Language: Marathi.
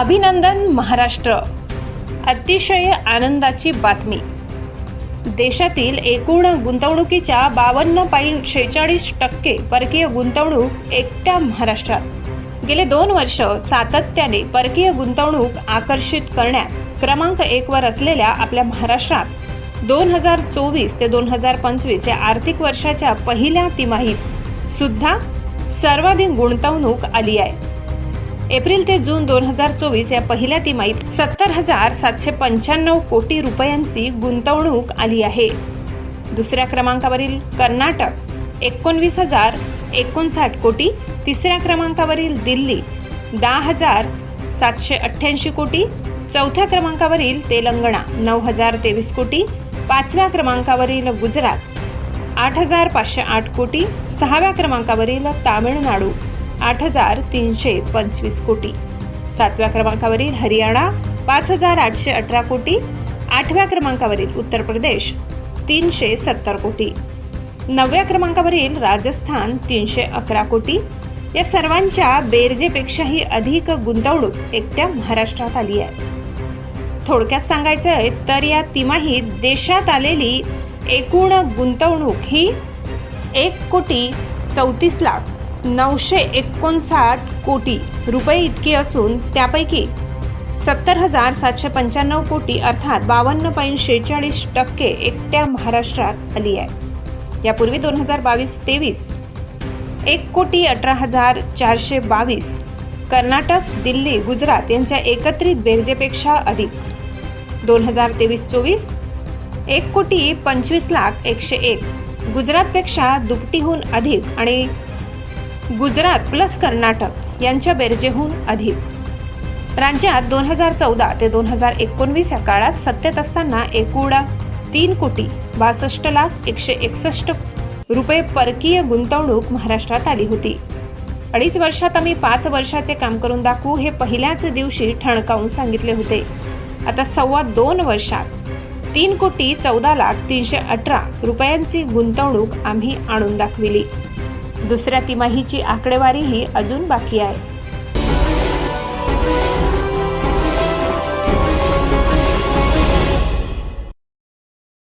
अभिनंदन महाराष्ट्र. अतिशय आनंदाची बातमी. देशातील एकूण गुंतवणुकीच्या बावन्न पॉईंट शेहेचाळीस टक्के परकीय गुंतवणूक एकट्या महाराष्ट्रात. गेले दोन वर्ष सातत्याने परकीय गुंतवणूक आकर्षित करण्यात क्रमांक एक वर असलेल्या आपल्या महाराष्ट्रात दोन हजार चोवीस ते दोन हजार पंचवीस या आर्थिक वर्षाच्या पहिल्या तिमाहीत सुद्धा सर्वाधिक गुंतवणूक आली आहे. एप्रिल ते जून दोन हजार चोवीस या पहिल्या तिमाहीत सत्तर हजार सातशे पंच्याण्णव कोटी रुपयांची गुंतवणूक आली आहे. दुसऱ्या क्रमांकावरील कर्नाटक एकोणवीस हजार एकोणसाठ कोटी तिसऱ्या क्रमांकावरील दिल्ली दहा हजार सातशे अठ्ठ्याऐंशी कोटी चौथ्या क्रमांकावरील तेलंगणा नऊ हजार तेवीस कोटी पाचव्या क्रमांकावरील गुजरात आठ हजार पाचशे आठ कोटी सहाव्या क्रमांकावरील तामिळनाडू आठ हजार तीनशे पंचवीस कोटी. सातव्या क्रमांकावरील हरियाणा पाच हजार आठशे अठरा कोटी. आठव्या क्रमांकावरील उत्तर प्रदेश तीनशे सत्तर कोटी. नवव्या क्रमांकावरील राजस्थान तीनशे अकरा कोटी. या सर्वांच्या बेरजेपेक्षाही अधिक गुंतवणूक एकट्या महाराष्ट्रात आली आहे. थोडक्यात सांगायचं आहे तर या तिमाहीत देशात आलेली एकूण गुंतवणूक ही एक कोटी चौतीस लाख नऊशे एकोणसाठ कोटी रुपये इतकी असून त्यापैकी सत्तर हजार सातशे पंच्याण्णव कोटी अर्थात बावन्न पॉईंट शेहेचाळीस टक्के एकट्या महाराष्ट्रात आली आहे. यापूर्वी दोन हजार बावीस तेवीस एक कोटी अठरा हजार चारशे बावीस कर्नाटक दिल्ली गुजरात यांच्या एकत्रित बेरजेपेक्षा अधिक. दोन हजार तेवीस चोवीस एक कोटी पंचवीस लाख एकशे एक गुजरातपेक्षा दुपटीहून अधिक आणि गुजरात प्लस कर्नाटक यांच्या बेरजेहून अधिक. राज्यात दोन हजार चौदा ते दोन हजार एकोणवीस या काळात सत्तेत असताना एकूण तीन कोटी बासष्ट लाख एकशे एकसष्ट रुपये परकीय गुंतवणूक महाराष्ट्रात आली होती. अडीच वर्षात आम्ही पाच वर्षाचे काम करून दाखवू हे पहिल्याच दिवशी ठणकावून सांगितले होते. आता सव्वा दोन वर्षात तीन कोटी चौदा लाख तीनशे अठरा रुपयांची गुंतवणूक आम्ही आणून दाखविली. दुसऱ्या तिमाहीची आकडेवारीही अजून बाकी आहे.